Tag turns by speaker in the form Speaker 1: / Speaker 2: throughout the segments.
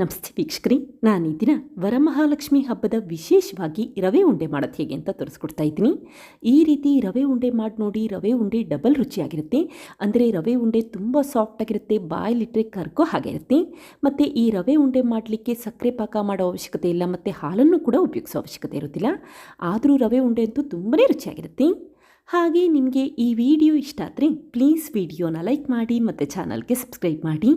Speaker 1: ನಮಸ್ತೆ ವೀಕ್ಷಕರಿ, ನಾನು ಈ ದಿನ ವರಮಹಾಲಕ್ಷ್ಮಿ ಹಬ್ಬದ ವಿಶೇಷವಾಗಿ ರವೆ ಉಂಡೆ ಮಾಡೋದು ಹೇಗೆ ಅಂತ ತೋರಿಸ್ಕೊಡ್ತಾ ಇದ್ದೀನಿ. ಈ ರೀತಿ ರವೆ ಉಂಡೆ ಮಾಡಿ ನೋಡಿ, ರವೆ ಉಂಡೆ ಡಬಲ್ ರುಚಿಯಾಗಿರುತ್ತೆ. ಅಂದರೆ ರವೆ ಉಂಡೆ ತುಂಬ ಸಾಫ್ಟಾಗಿರುತ್ತೆ ಬಾಯಲ್ಲಿಟ್ಟರೆ ಕರ್ಕೋ ಹಾಗೆ ಇರುತ್ತೆ. ಮತ್ತು ಈ ರವೆ ಉಂಡೆ ಮಾಡಲಿಕ್ಕೆ ಸಕ್ಕರೆ ಪಾಕ ಮಾಡೋ ಅವಶ್ಯಕತೆ ಇಲ್ಲ, ಮತ್ತು ಹಾಲನ್ನು ಕೂಡ ಉಪಯೋಗಿಸೋ ಅವಶ್ಯಕತೆ ಇರೋದಿಲ್ಲ ಆದರೂ ರವೆ ಉಂಡೆ ಅಂತೂ ತುಂಬಾ ರುಚಿಯಾಗಿರುತ್ತೆ. ಹಾಗೆ ನಿಮಗೆ ಈ ವಿಡಿಯೋ ಇಷ್ಟ ಆದರೆ ಪ್ಲೀಸ್ ವಿಡಿಯೋನ ಲೈಕ್ ಮಾಡಿ, ಮತ್ತು ಚಾನಲ್ಗೆ ಸಬ್ಸ್ಕ್ರೈಬ್ ಮಾಡಿ.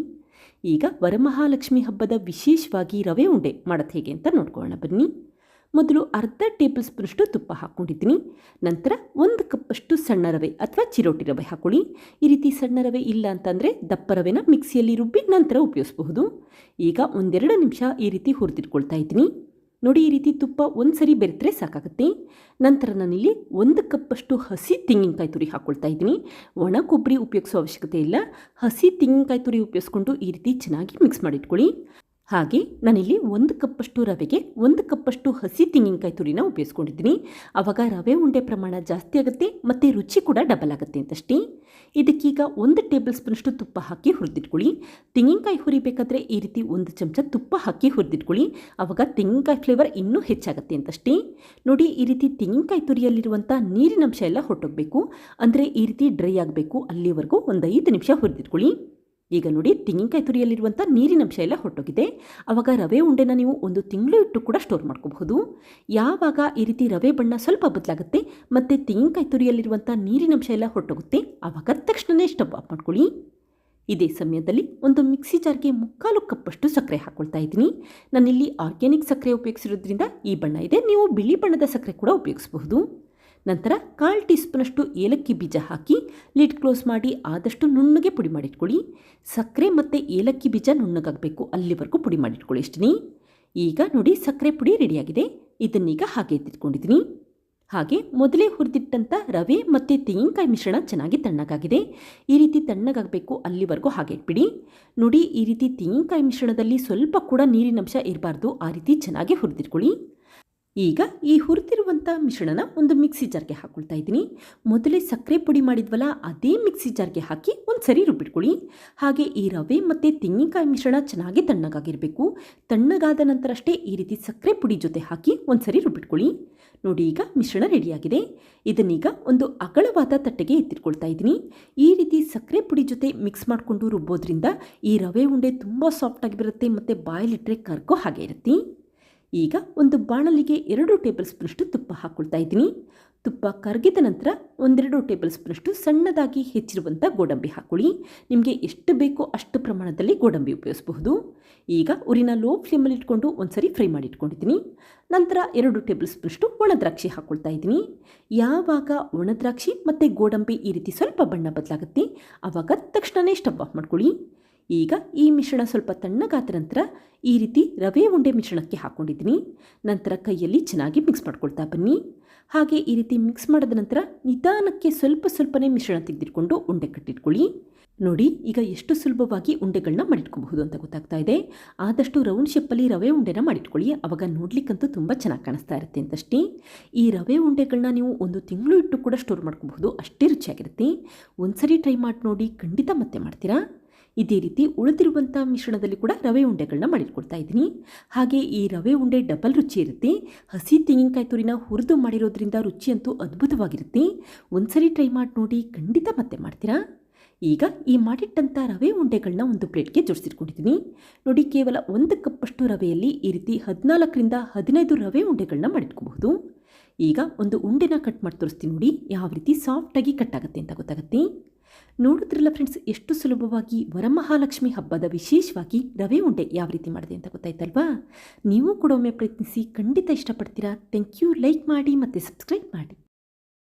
Speaker 1: ಈಗ ವರಮಹಾಲಕ್ಷ್ಮಿ ಹಬ್ಬದ ವಿಶೇಷವಾಗಿ ರವೆ ಉಂಡೆ ಮಾಡೋದು ಹೇಗೆ ಅಂತ ನೋಡ್ಕೊಳ್ಳೋಣ. ಬನ್ನಿ. ಮೊದಲು ಅರ್ಧ ಟೇಬಲ್ ಸ್ಪೂನಷ್ಟು ತುಪ್ಪ ಹಾಕ್ಕೊಂಡಿದ್ದೀನಿ. ನಂತರ ಒಂದು ಕಪ್ಪಷ್ಟು ಸಣ್ಣ ರವೆ ಅಥವಾ ಚಿರೋಟಿ ರವೆ ಹಾಕ್ಕೊಳ್ಳಿ ಈ ರೀತಿ ಸಣ್ಣ ರವೆ ಇಲ್ಲ ಅಂತಂದರೆ ದಪ್ಪ ರವೆನ ಮಿಕ್ಸಿಯಲ್ಲಿ ರುಬ್ಬಿ ನಂತರ ಉಪಯೋಗಿಸಬಹುದು. ಈಗ ಒಂದೆರಡು ನಿಮಿಷ ಈ ರೀತಿ ಹುರಿದಿಟ್ಕೊಳ್ತಾ ಇದ್ದೀನಿ. ನೋಡಿ ಈ ರೀತಿ ತುಪ್ಪ ಒಂದು ಸರಿ ಬೆರೆತರೆ ಸಾಕಾಗುತ್ತೆ. ನಂತರ ನಾನಿಲ್ಲಿ ಒಂದು ಕಪ್ಪಷ್ಟು ಹಸಿ ತೆಂಗಿನಕಾಯಿ ತುರಿ ಹಾಕ್ಕೊಳ್ತಾ ಇದ್ದೀನಿ. ಒಣ ಕೊಬ್ಬರಿ ಉಪಯೋಗಿಸೋ ಅವಶ್ಯಕತೆ ಇಲ್ಲ. ಹಸಿ ತೆಂಗಿನಕಾಯಿ ತುರಿ ಉಪಯೋಗಿಸ್ಕೊಂಡು ಈ ರೀತಿ ಚೆನ್ನಾಗಿ ಮಿಕ್ಸ್ ಮಾಡಿಟ್ಕೊಳ್ಳಿ. ಹಾಗೆ ನಾನಿಲ್ಲಿ ಒಂದು ಕಪ್ಪಷ್ಟು ರವೆಗೆ ಒಂದು ಕಪ್ಪಷ್ಟು ಹಸಿ ತೆಂಗಿನಕಾಯಿ ತುರಿನ ಉಪಯೋಗಿಸ್ಕೊಂಡಿದ್ದೀನಿ. ಆವಾಗ ರವೆ ಉಂಡೆ ಪ್ರಮಾಣ ಜಾಸ್ತಿ ಆಗುತ್ತೆ, ಮತ್ತು ರುಚಿ ಕೂಡ ಡಬಲ್ ಆಗುತ್ತೆ ಅಂತಷ್ಟೇ. ಇದಕ್ಕೀಗ ಒಂದು ಟೇಬಲ್ ಸ್ಪೂನಷ್ಟು ತುಪ್ಪ ಹಾಕಿ ಹುರಿದಿಟ್ಕೊಳ್ಳಿ. ತೆಂಗಿನಕಾಯಿ ಹುರಿಬೇಕಾದ್ರೆ ಈ ರೀತಿ ಒಂದು ಚಮಚ ತುಪ್ಪ ಹಾಕಿ ಹುರಿದಿಟ್ಕೊಳ್ಳಿ. ಆವಾಗ ತೆಂಗಿನಕಾಯಿ ಫ್ಲೇವರ್ ಇನ್ನೂ ಹೆಚ್ಚಾಗುತ್ತೆ ಅಂತಷ್ಟೇ. ನೋಡಿ, ಈ ರೀತಿ ತೆಂಗಿನಕಾಯಿ ತುರಿಯಲ್ಲಿರುವಂಥ ನೀರಿನಂಶ ಎಲ್ಲ ಹೊಟ್ಟೋಗಬೇಕು ಅಂದರೆ ಈ ರೀತಿ ಡ್ರೈ ಆಗಬೇಕು ಅಲ್ಲಿವರೆಗೂ ಒಂದು ಐದು ನಿಮಿಷ ಹುರಿದಿಟ್ಕೊಳ್ಳಿ. ಈಗ ನೋಡಿ, ತೆಂಗಿನಕಾಯಿ ತುರಿಯಲ್ಲಿರುವಂಥ ನೀರಿನಂಶ ಎಲ್ಲ ಹೊಟ್ಟೋಗಿದೆ ಆವಾಗ ರವೆ ಉಂಡೆನ ನೀವು ಒಂದು ತಿಂಗಳು ಇಟ್ಟು ಕೂಡ ಸ್ಟೋರ್ ಮಾಡ್ಕೋಬಹುದು. ಯಾವಾಗ ಈ ರೀತಿ ರವೆ ಬಣ್ಣ ಸ್ವಲ್ಪ ಬದಲಾಗುತ್ತೆ ಮತ್ತು ತೆಂಗಿನಕಾಯಿ ತುರಿಯಲ್ಲಿರುವಂಥ ನೀರಿನಂಶ ಎಲ್ಲ ಹೊಟ್ಟೋಗುತ್ತೆ ಆವಾಗ ತಕ್ಷಣವೇ ಸ್ಟವ್ ಆಫ್ ಮಾಡ್ಕೊಳ್ಳಿ. ಇದೇ ಸಮಯದಲ್ಲಿ ಒಂದು ಮಿಕ್ಸಿ ಜಾರ್ಗೆ ಮುಕ್ಕಾಲು ಕಪ್ಪಷ್ಟು ಸಕ್ಕರೆ ಹಾಕ್ಕೊಳ್ತಾ ಇದ್ದೀನಿ. ನಾನಿಲ್ಲಿ ಆರ್ಗ್ಯಾನಿಕ್ ಸಕ್ಕರೆ ಉಪಯೋಗಿಸಿರೋದ್ರಿಂದ ಈ ಬಣ್ಣ ಇದೆ, ನೀವು ಬಿಳಿ ಬಣ್ಣದ ಸಕ್ಕರೆ ಕೂಡ ಉಪಯೋಗಿಸಬಹುದು. ನಂತರ ಕಾಲು ಟೀ ಸ್ಪೂನಷ್ಟು ಏಲಕ್ಕಿ ಬೀಜ ಹಾಕಿ ಲಿಡ್ ಕ್ಲೋಸ್ ಮಾಡಿ ಆದಷ್ಟು ನುಣ್ಣಗೆ ಪುಡಿ ಮಾಡಿಟ್ಕೊಳ್ಳಿ. ಸಕ್ಕರೆ ಮತ್ತು ಏಲಕ್ಕಿ ಬೀಜ ನುಣ್ಣಗಾಗಬೇಕು, ಅಲ್ಲಿವರೆಗೂ ಪುಡಿ ಮಾಡಿಟ್ಕೊಳ್ಳಿ ಇಷ್ಟಿನಿ ಈಗ ನೋಡಿ ಸಕ್ಕರೆ ಪುಡಿ ರೆಡಿಯಾಗಿದೆ. ಇದನ್ನೀಗ ಹಾಗೆ ಎತ್ತಿಟ್ಕೊಂಡಿದ್ದೀನಿ. ಹಾಗೆ ಮೊದಲೇ ಹುರಿದಿಟ್ಟಂಥ ರವೆ ಮತ್ತು ತೆಂಗಿನಕಾಯಿ ಮಿಶ್ರಣ ಚೆನ್ನಾಗಿ ತಣ್ಣಗಾಗಿದೆ. ಈ ರೀತಿ ತಣ್ಣಗಾಗಬೇಕು, ಅಲ್ಲಿವರೆಗೂ ಹಾಗೆ ಇಟ್ಬಿಡಿ. ನೋಡಿ ಈ ರೀತಿ ತೆಂಗಿನಕಾಯಿ ಮಿಶ್ರಣದಲ್ಲಿ ಸ್ವಲ್ಪ ಕೂಡ ನೀರಿನಂಶ ಇರಬಾರ್ದು, ಆ ರೀತಿ ಚೆನ್ನಾಗಿ ಹುರಿದಿಟ್ಕೊಳ್ಳಿ. ಈಗ ಈ ಹುರಿದಿರುವಂಥ ಮಿಶ್ರಣನ ಒಂದು ಮಿಕ್ಸಿ ಜಾರ್ಗೆ ಹಾಕ್ಕೊಳ್ತಾ ಇದ್ದೀನಿ. ಮೊದಲೇ ಸಕ್ಕರೆ ಪುಡಿ ಮಾಡಿದ್ವಲ್ಲ, ಅದೇ ಮಿಕ್ಸಿ ಜಾರ್ಗೆ ಹಾಕಿ ಒಂದು ಸರಿ ರುಬ್ಬಿಟ್ಕೊಳ್ಳಿ. ಹಾಗೆ ಈ ರವೆ ಮತ್ತು ತೆಂಗಿನಕಾಯಿ ಮಿಶ್ರಣ ಚೆನ್ನಾಗಿ ತಣ್ಣಗಾಗಿರಬೇಕು. ತಣ್ಣಗಾದ ನಂತರ ಅಷ್ಟೇ ಈ ರೀತಿ ಸಕ್ಕರೆ ಪುಡಿ ಜೊತೆ ಹಾಕಿ ಒಂದು ಸರಿ ರುಬ್ಬಿಟ್ಕೊಳ್ಳಿ. ನೋಡಿ, ಈಗ ಮಿಶ್ರಣ ರೆಡಿಯಾಗಿದೆ. ಇದನ್ನೀಗ ಒಂದು ಅಗಲವಾದ ತಟ್ಟೆಗೆ ಎತ್ತಿಟ್ಕೊಳ್ತಾ ಇದ್ದೀನಿ. ಈ ರೀತಿ ಸಕ್ಕರೆ ಪುಡಿ ಜೊತೆ ಮಿಕ್ಸ್ ಮಾಡಿಕೊಂಡು ರುಬ್ಬೋದ್ರಿಂದ ಈ ರವೆ ಉಂಡೆ ತುಂಬ ಸಾಫ್ಟಾಗಿ ಬರುತ್ತೆ ಮತ್ತು ಬಾಯಲ್ಲಿಟ್ಟರೆ ಕರ್ಕೋ ಹಾಗೆ ಇರುತ್ತೆ. ಈಗ ಒಂದು ಬಾಣಲಿಗೆ ಎರಡು ಟೇಬಲ್ ಸ್ಪೂನಷ್ಟು ತುಪ್ಪ ಹಾಕ್ಕೊಳ್ತಾ ಇದ್ದೀನಿ. ತುಪ್ಪ ಕರಗಿದ ನಂತರ ಒಂದೆರಡು ಟೇಬಲ್ ಸ್ಪೂನಷ್ಟು ಸಣ್ಣದಾಗಿ ಹೆಚ್ಚಿರುವಂಥ ಗೋಡಂಬಿ ಹಾಕ್ಕೊಳ್ಳಿ ನಿಮಗೆ ಎಷ್ಟು ಬೇಕೋ ಅಷ್ಟು ಪ್ರಮಾಣದಲ್ಲಿ ಗೋಡಂಬಿ ಉಪಯೋಗಿಸಬಹುದು. ಈಗ ಉರಿನ ಲೋ ಫ್ಲೇಮಲ್ಲಿ ಇಟ್ಕೊಂಡು ಒಂದ್ಸರಿ ಫ್ರೈ ಮಾಡಿ ಇಟ್ಕೊಂಡಿದ್ದೀನಿ. ನಂತರ ಎರಡು ಟೇಬಲ್ ಸ್ಪೂನಷ್ಟು ಒಣದ್ರಾಕ್ಷಿ ಹಾಕ್ಕೊಳ್ತಾ ಇದ್ದೀನಿ. ಯಾವಾಗ ಒಣದ್ರಾಕ್ಷಿ ಮತ್ತು ಗೋಡಂಬಿ ಈ ರೀತಿ ಸ್ವಲ್ಪ ಬಣ್ಣ ಬದಲಾಗುತ್ತೆ ಆವಾಗ ತಕ್ಷಣವೇ ಸ್ಟವ್ ಆಫ್ ಮಾಡ್ಕೊಳ್ಳಿ. ಈಗ ಈ ಮಿಶ್ರಣ ಸ್ವಲ್ಪ ತಣ್ಣಗಾದ ನಂತರ ಈ ರೀತಿ ರವೆ ಉಂಡೆ ಮಿಶ್ರಣಕ್ಕೆ ಹಾಕ್ಕೊಂಡಿದ್ದೀನಿ ನಂತರ ಕೈಯಲ್ಲಿ ಚೆನ್ನಾಗಿ ಮಿಕ್ಸ್ ಮಾಡ್ಕೊಳ್ತಾ ಬನ್ನಿ. ಹಾಗೆ ಈ ರೀತಿ ಮಿಕ್ಸ್ ಮಾಡಿದ ನಂತರ ನಿಧಾನಕ್ಕೆ ಸ್ವಲ್ಪ ಸ್ವಲ್ಪನೇ ಮಿಶ್ರಣ ತೆಗೆದಿಟ್ಕೊಂಡು ಉಂಡೆ ಕಟ್ಟಿಟ್ಕೊಳ್ಳಿ. ನೋಡಿ, ಈಗ ಎಷ್ಟು ಸುಲಭವಾಗಿ ಉಂಡೆಗಳನ್ನ ಮಾಡಿಟ್ಕೋಬಹುದು ಅಂತ ಗೊತ್ತಾಗ್ತಾ ಇದೆ. ಆದಷ್ಟು ರೌಂಡ್ ಶೇಪಲ್ಲಿ ರವೆ ಉಂಡೆನ ಮಾಡಿಟ್ಕೊಳ್ಳಿ. ಅವಾಗ ನೋಡ್ಲಿಕ್ಕಂತೂ ತುಂಬ ಚೆನ್ನಾಗಿ ಕಾಣಿಸ್ತಾ ಇರುತ್ತೆ ಅಂತಷ್ಟೇ. ಈ ರವೆ ಉಂಡೆಗಳನ್ನ ನೀವು ಒಂದು ತಿಂಗಳು ಇಟ್ಟು ಕೂಡ ಸ್ಟೋರ್ ಮಾಡ್ಕೋಬಹುದು. ಅಷ್ಟೇ ರುಚಿಯಾಗಿರುತ್ತೆ. ಒಂದ್ಸರಿ ಟ್ರೈ ಮಾಡಿ ನೋಡಿ ಖಂಡಿತ ಮತ್ತೆ ಮಾಡ್ತೀರಾ? ಇದೇ ರೀತಿ ಉಳಿದಿರುವಂಥ ಮಿಶ್ರಣದಲ್ಲಿ ಕೂಡ ರವೆ ಉಂಡೆಗಳನ್ನ ಮಾಡಿಟ್ಕೊಳ್ತಾ ಇದ್ದೀನಿ. ಹಾಗೆ ಈ ರವೆ ಉಂಡೆ ಡಬಲ್ ರುಚಿ ಇರುತ್ತೆ. ಹಸಿ ತೆಂಗಿನಕಾಯಿ ತುರಿನ ಹುರಿದು ಮಾಡಿರೋದ್ರಿಂದ ರುಚಿಯಂತೂ ಅದ್ಭುತವಾಗಿರುತ್ತೆ. ಒಂದ್ಸರಿ ಟ್ರೈ ಮಾಡಿ ನೋಡಿ ಖಂಡಿತ ಮತ್ತೆ ಮಾಡ್ತೀರಾ? ಈಗ ಈ ಮಾಡಿಟ್ಟಂಥ ರವೆ ಉಂಡೆಗಳನ್ನ ಒಂದು ಪ್ಲೇಟ್ಗೆ ಜೋಡಿಸಿಟ್ಕೊಂಡಿದ್ದೀನಿ. ನೋಡಿ, ಕೇವಲ ಒಂದು ಕಪ್ಪಷ್ಟು ರವೆಯಲ್ಲಿ ಈ ರೀತಿ ಹದಿನಾಲ್ಕರಿಂದ ಹದಿನೈದು ರವೆ ಉಂಡೆಗಳನ್ನ ಮಾಡಿಟ್ಕೋಬಹುದು. ಈಗ ಒಂದು ಉಂಡೆನ ಕಟ್ ಮಾಡಿ ತೋರಿಸ್ತೀನಿ ನೋಡಿ, ಯಾವ ರೀತಿ ಸಾಫ್ಟಾಗಿ ಕಟ್ ಆಗುತ್ತೆ ಅಂತ ಗೊತ್ತಾಗುತ್ತೆ. ನೋಡಿದ್ರಲ್ಲ ಫ್ರೆಂಡ್ಸ್ ಎಷ್ಟು ಸುಲಭವಾಗಿ ವರಮಹಾಲಕ್ಷ್ಮಿ ಹಬ್ಬದ ವಿಶೇಷವಾಗಿ ರವೆ ಉಂಡೆ ಯಾವ ರೀತಿ ಮಾಡಿದೆ ಅಂತ ಗೊತ್ತಾಯ್ತಲ್ವಾ? ನೀವು ಕೂಡ ಒಮ್ಮೆ ಪ್ರಯತ್ನಿಸಿ ಖಂಡಿತ ಇಷ್ಟಪಡ್ತೀರಾ. ಥ್ಯಾಂಕ್ ಯು ಲೈಕ್ ಮಾಡಿ ಮತ್ತು ಸಬ್ಸ್ಕ್ರೈಬ್ ಮಾಡಿ.